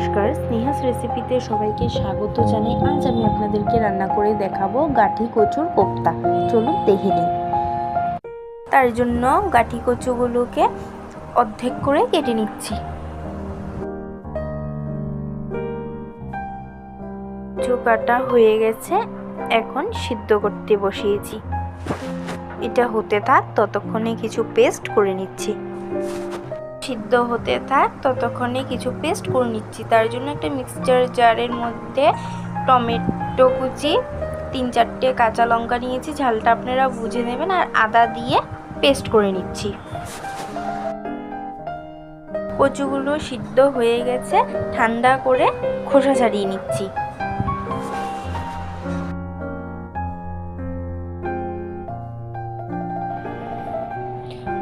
নমস্কার। স্নেহাস রেসিপিতে সবাইকে স্বাগত জানাই। আজ আমি আপনাদেরকে রান্না করে দেখাবো গাঠি কচুর কোপ্তা। চলুন দেখে নিই। তার জন্য গাঠি কচুগুলোকে অর্ধেক করে কেটে নিচ্ছি। কচু কাটা হয়ে গেছে, এখন সিদ্ধ করতে বসিয়েছি। এটা হতে থাক, ততক্ষণে কিছু পেস্ট করে নিচ্ছি। সিদ্ধ হতে থাক, ততক্ষণে কিছু পেস্ট করে নিচ্ছি। তার জন্য একটা মিক্সচার জারের মধ্যে টমেটো কুচি, তিন চারটে কাঁচা লঙ্কা নিয়েছি, ঝালটা আপনারা বুঝে নেবেন আর আদা দিয়ে পেস্ট করে নিচ্ছি। কচুগুলো সিদ্ধ হয়ে গেছে, ঠান্ডা করে খোসা ছাড়িয়ে নিচ্ছি।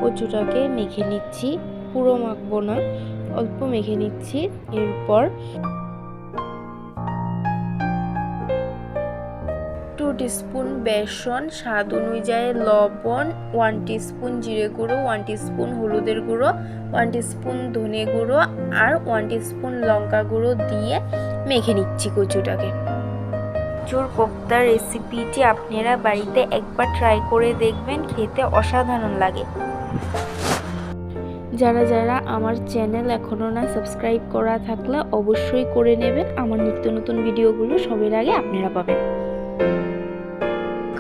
কচুটাকে মেখে নিচ্ছি। পুরো মাখবো না, অল্প মেখে নিচ্ছি, এরপর টু টিস্পুন বেসন, স্বাদ অনুযায়ী লবণ ওয়ান টিস্পুন জিরে গুঁড়ো ওয়ান টিস্পুন হলুদের গুঁড়ো ওয়ান টিস্পুন ধনে গুঁড়ো আর ওয়ান টিস্পুন লঙ্কা গুঁড়ো দিয়ে মেখে নিচ্ছি কচুটাকে। কচুর কোপ্তার রেসিপিটি আপনারা বাড়িতে একবার ট্রাই করে দেখবেন, খেতে অসাধারণ লাগে। যারা যারা আমার চ্যানেল এখনও না সাবস্ক্রাইব করা থাকলে অবশ্যই করে নেবেন। আমার নিত্য নতুন ভিডিওগুলো সবের আগে আপনারা পাবেন।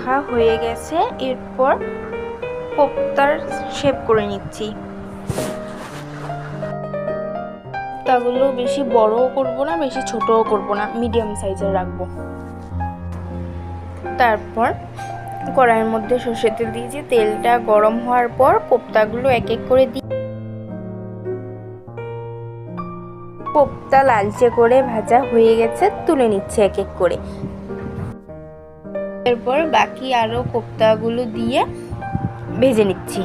খা হয়ে গেছে, এরপর কোপ্তার শেপ করে নিচ্ছি। কোপ্তাগুলো বেশি বড়ও করব না, বেশি ছোটও করব না, মিডিয়াম সাইজের রাখব। তারপর কড়াইয়ের মধ্যে সর্ষের তেল দিয়েছি তেলটা গরম হওয়ার পর কোপ্তাগুলো এক এক করে দিয়ে কোপ্তা লালচে করে ভাজা হয়ে গেছে, তুলে নিচ্ছে এক এক করে। এরপর বাকি আরও কোপ্তাগুলো দিয়ে ভেজে নিচ্ছি।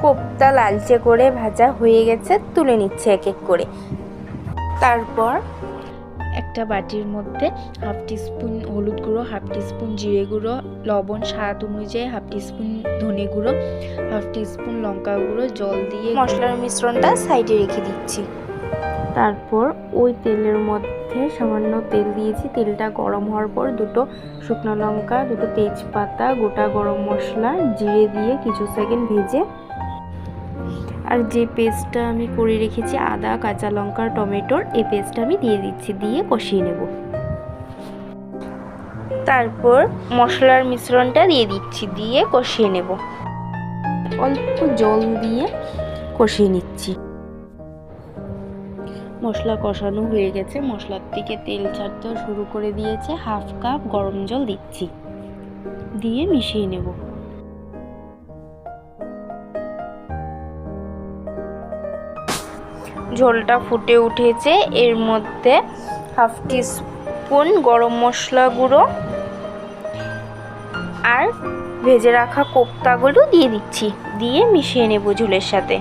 কোপ্তা লালচে করে ভাজা হয়ে গেছে, তুলে নিচ্ছে এক এক করে। তারপর একটা বাটির মধ্যে হাফ টিস্পুন হলুদ গুঁড়ো হাফ টিস্পুন জিরে গুঁড়ো লবণ স্বাদ অনুযায়ী হাফ টিস্পুন ধনে গুঁড়ো হাফ টিস্পুন লঙ্কা গুঁড়ো জল দিয়ে মশলার মিশ্রণটা সাইডে রেখে দিচ্ছি। তারপর ওই তেলের মধ্যে সামান্য তেল দিয়েছি। তেলটা গরম হওয়ার পর দুটো শুকনো লঙ্কা দুটো তেজপাতা গোটা গরম মশলা জিরে দিয়ে কিছু সেকেন্ড ভেজে আর যে পেস্টটা আমি করে রেখেছি, আদা, কাঁচা লঙ্কা, টমেটোর, এই পেস্টটা আমি দিয়ে দিচ্ছি, দিয়ে কষিয়ে নেব। তারপর মশলার মিশ্রণটা দিয়ে দিচ্ছি, দিয়ে কষিয়ে নেব। অল্প জল দিয়ে কষিয়ে নিচ্ছি। মশলা কষানো হয়ে গেছে। মশলার থেকে তেল ছাড়তেও শুরু করে দিয়েছে। হাফ কাপ গরম জল দিচ্ছি। দিয়ে মিশিয়ে নেব। ঝোলটা ফুটে উঠেছে। এর মধ্যে হাফ স্পুন গরম মশলা গুঁড়ো আর ভেজে রাখা কোপ্তাগুলো দিয়ে দিচ্ছি। দিয়ে মিশিয়ে নেব ঝোলের সাথে।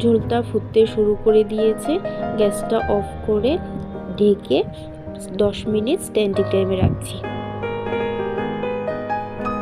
ঝোলটা ফুটতে শুরু করে দিয়েছে। গ্যাসটা অফ করে ঢেকে দশ মিনিট স্ট্যান্ডিং টাইমে রাখছি।